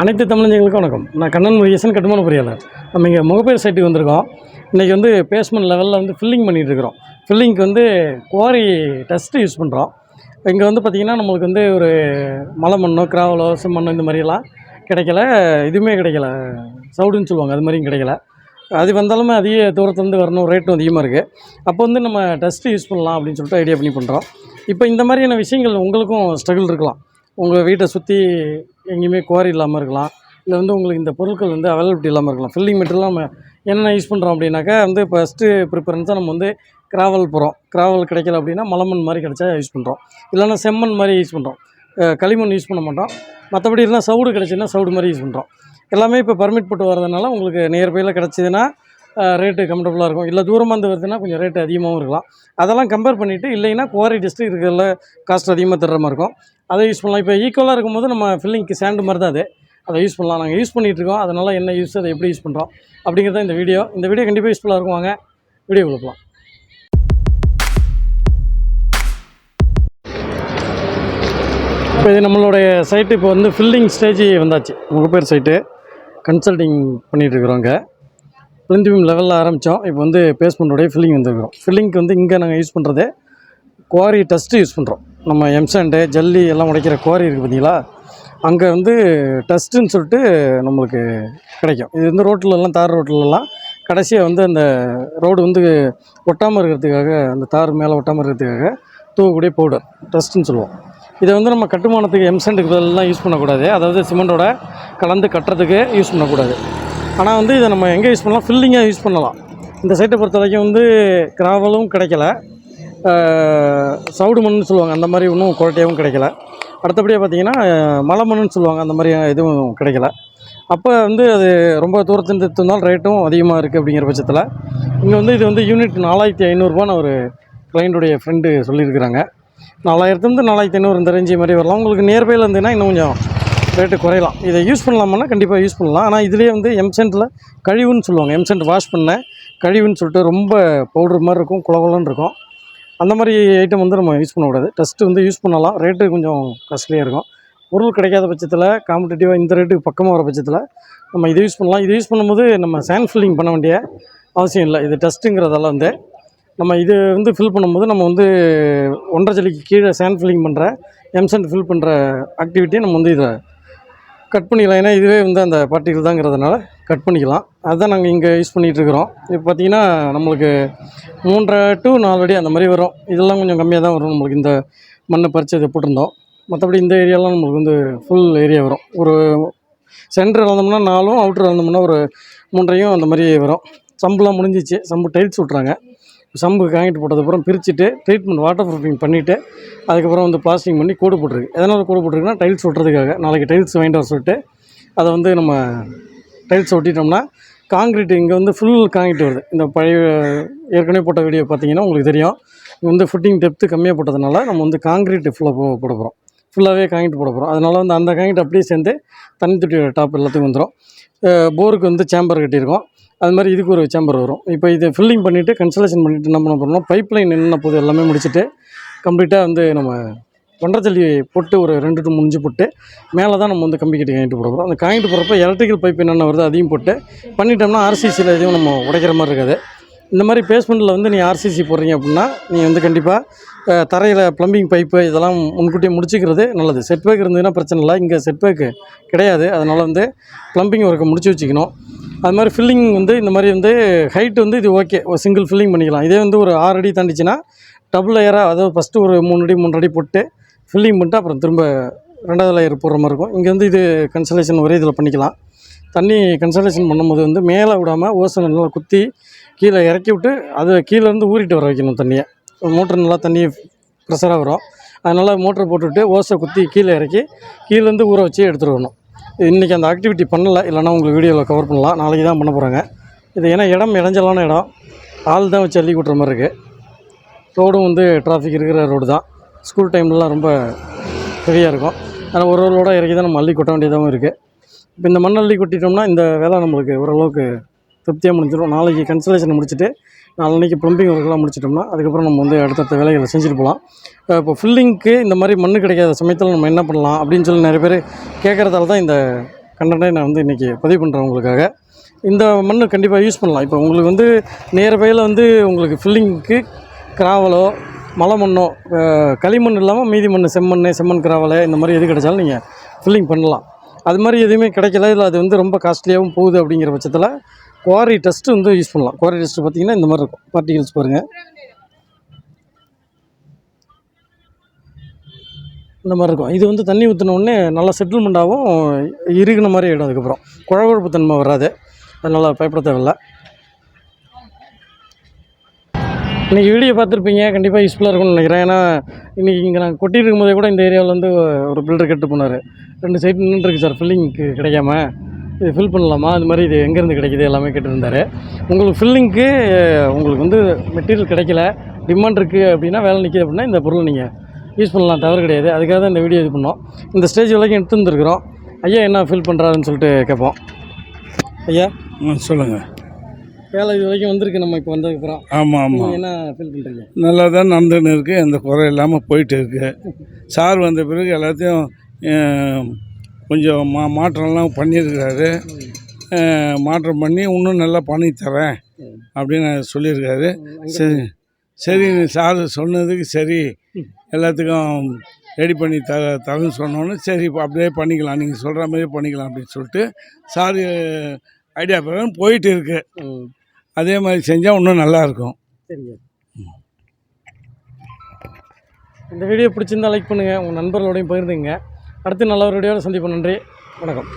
அனைத்து தமிழஞ்சங்களுக்கும் வணக்கம். நான் கண்ணன் முருகேசன் கட்டுமான பொறியாளர். நம்ம இங்கே முகப்பேர் சைட்டுக்கு வந்திருக்கோம். இன்றைக்கி வந்து பேஸ்மெண்ட் லெவலில் வந்து ஃபில்லிங் பண்ணிகிட்டு இருக்கிறோம் ஃபில்லிங்க்கு வந்து குவாரி டஸ்ட்டு யூஸ் பண்ணுறோம் இங்கே வந்து பார்த்திங்கன்னா நம்மளுக்கு வந்து ஒரு மலை மண்ணோ கிராவலோ செம்மண்ணோ இந்த மாதிரியெல்லாம் கிடைக்கல. இதுவுமே கிடைக்கல. சவுடுன்னு சொல்லுவாங்க அது மாதிரியும் கிடைக்கல. அது வந்தாலுமே அதிக தூரத்துலேருந்து வரணும் ரேட்டும் அதிகமாக இருக்குது அப்போ வந்து நம்ம டஸ்ட்டு யூஸ் பண்ணலாம் அப்படின்னு சொல்லிட்டு ஐடியா பண்ணி பண்ணுறோம் இப்போ இந்த மாதிரியான விஷயங்கள் உங்களுக்கும் ஸ்ட்ரகிள் இருக்கலாம். உங்கள் வீட்டை சுற்றி எங்கேயுமே குவாரி இல்லாமல் இருக்கலாம். இல்லை வந்து உங்களுக்கு இந்த பொருட்கள் வந்து அவைலபிலிட்டி இல்லாமல் இருக்கலாம். ஃபில்லிங் மெட்டீரியல் நம்ம என்னென்ன யூஸ் பண்ணுறோம் அப்படின்னாக்கா வந்து ஃபஸ்ட்டு ப்ரிஃபரன்ஸாக நம்ம வந்து கிராவல் போகிறோம் கிராவல் கிடைக்கல அப்படின்னா மலமண் மாதிரி கிடைச்சா யூஸ் பண்ணுறோம் இல்லைன்னா செம்மண் மாதிரி யூஸ் பண்ணுறோம் களிமண் யூஸ் பண்ண மாட்டோம். மற்றபடி இல்லைனா சவுடு கிடச்சின்னா சவுடு மாதிரி யூஸ் பண்ணுறோம் எல்லாமே இப்போ பர்மிட் போட்டு வரதுனால உங்களுக்கு நியர்பையில் கிடச்சிதுன்னா ரேட்டு கம்ஃபர்டபுளாக இருக்கும். இல்லை தூரமாக இருந்து வருதுன்னா கொஞ்சம் ரேட்டு அதிகமாகவும் இருக்கலாம். அதெல்லாம் கம்பேர் பண்ணிவிட்டு இல்லைன்னா குவாரி டிஸ்ட்ரிக் இருக்கிறதுல காஸ்ட் அதிகமாக தர்ற மாதிரி இருக்கும். அதை யூஸ் பண்ணலாம். இப்போ ஈக்குவலாக இருக்கும்போது நம்ம ஃபில்லிங்க்கு சேண்டு மாதிரி தான் அது. அதை யூஸ் பண்ணலாம். நாங்கள் யூஸ் பண்ணிகிட்டு இருக்கோம். அதனால் என்ன யூஸ் அதை எப்படி யூஸ் பண்ணுறோம் அப்படிங்கிறத இந்த வீடியோ இந்த வீடியோ கண்டிப்பாக யூஸ்ஃபுல்லாக இருக்கும் வாங்க. வீடியோ கொடுக்கலாம் இப்போ இது நம்மளுடைய சைட்டு இப்போ வந்து ஃபில்லிங் ஸ்டேஜ் வந்தாச்சு. முகப்பேர் சைட்டு கன்சல்டிங் பண்ணிகிட்ருக்குறோங்க பிளிந்திபீம் லெவலில் ஆரம்பித்தோம் இப்போ வந்து பேஸ்மெண்ட்டோடைய ஃபில்லிங் வந்துருக்கிறோம். ஃபில்லிங்க்கு வந்து இங்கே நாங்கள் யூஸ் பண்ணுறது குவாரி டஸ்ட்டு யூஸ் பண்ணுறோம் நம்ம எம்சாண்டு ஜல்லி எல்லாம் உடைக்கிற குவாரி இருக்குது பார்த்தீங்களா அங்கே வந்து டஸ்ட்டுன்னு சொல்லிட்டு நம்மளுக்கு கிடைக்கும். இது வந்து ரோட்டிலலாம் தார் ரோட்டிலலாம் கடைசியாக வந்து அந்த ரோடு வந்து ஒட்டாமல் இருக்கிறதுக்காக அந்த தார் மேலே ஒட்டாமல் இருக்கிறதுக்காக தூவக்கூடிய பவுடர் டஸ்ட்டுன்னு சொல்லுவோம். இதை வந்து நம்ம கட்டுமானத்துக்கு எம்சென்ட்டுக்கு பதிலெலாம் யூஸ் பண்ணக்கூடாது. அதாவது சிமெண்டோட கலந்து கட்டுறதுக்கு யூஸ் பண்ணக்கூடாது. ஆனால் வந்து இதை நம்ம எங்கே யூஸ் பண்ணலாம்? ஃபில்லிங்காக யூஸ் பண்ணலாம். இந்த சைட்டை பொறுத்த வரைக்கும் வந்து கிராவலும் கிடைக்கல. சவுடு மண்ணுன்னு சொல்லுவாங்க. அந்த மாதிரி ஒன்றும் குவாலிட்டியாகவும் கிடைக்கல. அடுத்தபடியாக பார்த்தீங்கன்னா மலை மண்ணுன்னு சொல்லுவாங்க. அந்த மாதிரி எதுவும் கிடைக்கல. அப்போ வந்து அது ரொம்ப தூரத்துலேருந்து எடுத்திருந்தாலும் ரேட்டும் அதிகமாக இருக்குது அப்படிங்கிற பட்சத்தில் இங்கே வந்து இது வந்து யூனிட் நாலாயிரத்தி ஐநூறுரூபான்னு ஒரு கிளைண்ட்டுடைய ஃப்ரெண்டு சொல்லியிருக்கிறாங்க. நாலாயிரத்துலேருந்து நாலாயிரத்தி ஐநூறு இந்த ரேஞ்சு மாதிரி வரலாம். உங்களுக்கு நியர்பையில் இருந்ததுன்னா இன்னும் கொஞ்சம் ரேட்டு குறையலாம். இதை யூஸ் பண்ணலாமான்னா கண்டிப்பாக யூஸ் பண்ணலாம். ஆனால் இதுலேயே வந்து எம்சென்ட்டில் கழிவுன்னு சொல்லுவாங்க. எம்சென்ட் வாஷ் பண்ண கழிவுன்னு சொல்லிட்டு ரொம்ப பவுடர் மாதிரி இருக்கும் குளகுலன்னு இருக்கும். அந்த மாதிரி ஐட்டம் வந்து நம்ம யூஸ் பண்ணக்கூடாது. டஸ்ட்டு வந்து யூஸ் பண்ணலாம். ரேட்டு கொஞ்சம் காஸ்ட்லியாக இருக்கும். பொருள் கிடைக்காத பட்சத்தில் காம்படிட்டிவாக இந்த ரேட்டுக்கு பக்கமாக வர பட்சத்தில் நம்ம இதை யூஸ் பண்ணலாம். இதை யூஸ் பண்ணும்போது நம்ம சேண்ட் ஃபில்லிங் பண்ண வேண்டிய அவசியம் இல்லை. இது டஸ்ட்டுங்கிறதால வந்து நம்ம இது வந்து ஃபில் பண்ணும்போது நம்ம வந்து ஒன்றரை ஜலிக்கு கீழே சேண்ட் ஃபில்லிங் பண்ணுற எம்சண்ட் ஃபில் பண்ணுற ஆக்டிவிட்டியை நம்ம வந்து இதை கட் பண்ணிக்கலாம். ஏன்னா இதுவே வந்து அந்த பார்ட்டிகள் தாங்கிறதுனால கட் பண்ணிக்கலாம். அதுதான் நாங்கள் இங்கே யூஸ் பண்ணிகிட்ருக்குறோம் இப்போ பார்த்தீங்கன்னா நம்மளுக்கு மூன்றரை டு நாலு அடி அந்த மாதிரி வரும். இதெல்லாம் கொஞ்சம் கம்மியாக தான் வரும். நம்மளுக்கு இந்த மண்ணை பறித்து இதை போட்டிருந்தோம். மற்றபடி இந்த ஏரியாலாம் நம்மளுக்கு வந்து ஃபுல் ஏரியா வரும். ஒரு சென்டர் வளர்ந்தோம்னா நாலும் அவுட்டர் வளர்ந்தோம்னா ஒரு மூன்றையும் அந்த மாதிரி வரும். சம்புலாம் முடிஞ்சிச்சு. சம்பு டைல்ஸ் விட்றாங்க சம்பு காங்கிட்டு போட்டதுக்கப்புறம் பிரிச்சுட்டு ட்ரீட்மெண்ட் வாட்டர் ப்ரூஃபிங் பண்ணிவிட்டு அதுக்கப்புறம் வந்து பிளாஸ்டிங் பண்ணி கோடு போட்டிருக்கு. எதனால் கூடு போட்டிருக்குன்னா டைல்ஸ் ஒட்டுறதுக்காக. நாளைக்கு டைல்ஸ் வாங்கிட்டு வர சொல்லிட்டு அதை வந்து நம்ம டைல்ஸ் ஒட்டிட்டோம்னா காங்கிரீட் இங்கே வந்து ஃபுல் காங்கிரீட் வருது. இந்த பழைய ஏற்கனவே போட்ட வீடியோ பார்த்தீங்கன்னா உங்களுக்கு தெரியும். வந்து ஃபுட்டிங் டெப்த்து கம்மியாக போட்டதுனால நம்ம வந்து காங்கிரீட் ஃபுல்லாக போ போட போகிறோம் ஃபுல்லாகவே காங்கிட்டு போட போகிறோம் அதனால் வந்து அந்த காங்கிட்டு அப்படியே சேர்ந்து தண்ணி தொட்டியோட டாப் எல்லாத்துக்கும் வந்துடும் போருக்கு வந்து சேம்பர் கட்டியிருக்கோம். அது மாதிரி இதுக்கு ஒரு சேம்பர் வரும். இப்போ இதை ஃபில்லிங் பண்ணிவிட்டு கன்சலேஷன் பண்ணிவிட்டு என்ன பண்ண போகிறோம்னா பைப் லைன் என்ன போது எல்லாமே முடிச்சுட்டு கம்ப்ளீட்டாக வந்து நம்ம ஒன்றரை போட்டு ஒரு ரெண்டு டு முடிஞ்சு போட்டு மேலே தான் நம்ம வந்து கம்பி கட்டி காங்கிட்டு போகிறோம் அந்த காங்கிட்டு போகிறப்ப எலக்ட்ரிக்கல் பைப் என்னென்ன வருது அதையும் போட்டு பண்ணிட்டோம்னா ஆர்சிசியில் எதுவும் நம்ம உடைக்கிற மாதிரி இருக்காது. இந்த மாதிரி பேஸ்மெண்ட்டில் வந்து நீ ஆர்சிசி போடுறீங்க அப்படின்னா நீ வந்து கண்டிப்பாக தரையில் ப்ளம்பிங் பைப்பு இதெல்லாம் முன்கூட்டியே முடிச்சுக்கிறது நல்லது. செட்பேக் இருந்ததுன்னா பிரச்சனை இல்லை. இங்கே செட்பேக்கு கிடையாது. அதனால் வந்து ப்ளம்பிங் ஒர்க்கை முடிச்சு வச்சுக்கணும். அது மாதிரி ஃபில்லிங் வந்து இந்த மாதிரி வந்து ஹைட் வந்து இது ஓகே ஒரு சிங்கிள் ஃபில்லிங் பண்ணிக்கலாம். இதே வந்து ஒரு ஆறு அடி தாண்டிச்சுன்னா டபுள் லேயராக அதாவது ஃபஸ்ட்டு ஒரு மூணு அடி மூணு அடி போட்டு ஃபில்லிங் பண்ணிட்டு அப்புறம் திரும்ப ரெண்டாவது லேயர் போடுற மாதிரி இருக்கும். இங்கே வந்து இது கன்சலேஷன் ஒரே இதில் பண்ணிக்கலாம். தண்ணி கன்சலேஷன் பண்ணும்போது வந்து மேலே விடாமல் ஓசை நல்லா குத்தி கீழே இறக்கி விட்டு அது கீழேருந்து ஊறிட்டு வர வைக்கணும் தண்ணியை. மோட்ரு நல்லா தண்ணி ப்ரெஷராக வரும். அதனால் மோட்டர் போட்டுவிட்டு ஓசை குத்தி கீழே இறக்கி கீழேருந்து ஊற வச்சு எடுத்துகிட்டு வரணும். இன்றைக்கி அந்த ஆக்டிவிட்டி பண்ணலை இல்லைன்னா உங்களுக்கு வீடியோவில் கவர் பண்ணலாம். நாளைக்கு தான் பண்ண போகிறாங்க இது ஏன்னா இடம் இடைஞ்சலான இடம். ஆள் தான் வச்சு அள்ளி கூட்டுற மாதிரி இருக்குது ரோடும் வந்து டிராஃபிக் இருக்கிற ரோடு தான். ஸ்கூல் டைம்லலாம் ரொம்ப ஹெவியாக இருக்கும். ஆனால் ஒரு ரோட இறக்கி தான் நம்ம அள்ளி கொட்ட வேண்டியதாகவும் இருக்குது இப்போ இந்த மண் அள்ளி கொட்டிட்டோம்னா இந்த வேலை நம்மளுக்கு ஓரளவுக்கு திருப்தியாக முடிஞ்சிடும். நாளைக்கு கன்சலேஷன் முடிச்சுட்டு நாளைக்கு ப்ளம்பிங் ஒர்க்கெலாம் முடிச்சிட்டோம்னா அதுக்கப்புறம் நம்ம வந்து அடுத்தடுத்த வேலைகளை செஞ்சுட்டு போகலாம். இப்போ ஃபில்லிங்க்கு இந்த மாதிரி மண் கிடைக்காத சமயத்தில் நம்ம என்ன பண்ணலாம் அப்படின்னு சொல்லி நிறைய பேர் கேட்குறதால தான் இந்த கண்டனை நான் வந்து இன்றைக்கி பதிவு பண்ணுறேன் உங்களுக்காக. இந்த மண் கண்டிப்பாக யூஸ் பண்ணலாம். இப்போ உங்களுக்கு வந்து நியர்பையில் வந்து உங்களுக்கு ஃபில்லிங்க்கு கிராவலோ மலை மண்ணோ களிமண் இல்லாமல் மீதி மண் செம்மண் செம்மண் கிராவலை இந்த மாதிரி எது கிடைச்சாலும் நீங்கள் ஃபில்லிங் பண்ணலாம். அது மாதிரி எதுவுமே கிடைக்கல. இல்லை அது வந்து ரொம்ப காஸ்ட்லியாகவும் போகுது அப்படிங்கிற பட்சத்தில் குவாரி டெஸ்ட்டு வந்து யூஸ் பண்ணலாம். குவாரி டெஸ்ட்டு பார்த்தீங்கன்னா இந்த மாதிரி இருக்கும். பார்ட்டிகல்ஸ் பாருங்கள் இந்த மாதிரி இருக்கும். இது வந்து தண்ணி ஊற்றினோடனே நல்லா செட்டில்மெண்ட்டாகவும் இறுகின மாதிரி ஆகிடும் அதுக்கப்புறம். குழகுழப்பு தன்மை வராது. அதனால் பயப்பட தேவையில்ல. இன்றைக்கி வீடியோ பார்த்துருப்பீங்க. கண்டிப்பாக யூஸ்ஃபுல்லாக இருக்கும்னு நினைக்கிறேன். ஏன்னா இன்றைக்கி இங்கே நான் கொட்டிருக்கும் போதே கூட இந்த ஏரியாவில் வந்து ஒரு பில்டர் கெட்டு போனார். ரெண்டு சைட் நின்றுருக்கு சார் ஃபில்லிங்க்கு கிடைக்காம. இது ஃபில் பண்ணலாமா? அது மாதிரி இது எங்கேருந்து கிடைக்கிது? எல்லாமே கேட்டுருந்தாரு. உங்களுக்கு ஃபில்லிங்க்கு உங்களுக்கு வந்து மெட்டீரியல் கிடைக்கல. டிமாண்ட் இருக்குது அப்படின்னா வேலை நிற்கிது அப்படின்னா இந்த பொருள் நீங்கள் யூஸ் பண்ணலாம். தவறு கிடையாது. அதுக்காக தான் இந்த வீடியோ இது பண்ணோம். இந்த ஸ்டேஜ் வரைக்கும் எடுத்துருந்துருக்குறோம். ஐயா என்ன ஃபில் பண்ணுறாருன்னு சொல்லிட்டு கேட்போம். ஐயா. ம் சொல்லுங்கள் வேலை இது வரைக்கும் வந்திருக்கு நம்ம இப்போ வந்ததுக்கப்புறம் ஆமாம் ஆமாம் என்ன ஃபீல் பண்ணுறீங்க நல்லா தான் நடந்துன்னு இருக்குது எந்த குறை இல்லாமல் போயிட்டு இருக்கு. சார் வந்த பிறகு எல்லாத்தையும் கொஞ்சம் மா மாற்றம்லாம் பண்ணியிருக்கிறாரு அஹ், மாற்றம் பண்ணி இன்னும் நல்லா பண்ணி தரேன் அப்படின்னு சொல்லியிருக்காரு. சரி சரி சார் சொன்னதுக்கு சரி எல்லாத்துக்கும் ரெடி பண்ணி த தரேன்னு சொன்னோன்னே சரி இப்போ அப்படியே பண்ணிக்கலாம் நீங்கள் சொல்கிற மாதிரியே பண்ணிக்கலாம் அப்படின்னு சொல்லிட்டு சார் ஐடியா பிரகாரம் போயிட்டு இருக்கு. ம். அதே மாதிரி செஞ்சால் இன்னும் நல்லாயிருக்கும் சரிங்க. இந்த வீடியோ பிடிச்சிருந்தா லைக் பண்ணுங்கள் உங்கள் நண்பர்களோடையும் பகிர்ந்துங்க அடுத்து நல்ல ஒரு வீடியோவில் சந்திப்போம். நன்றி. வணக்கம்.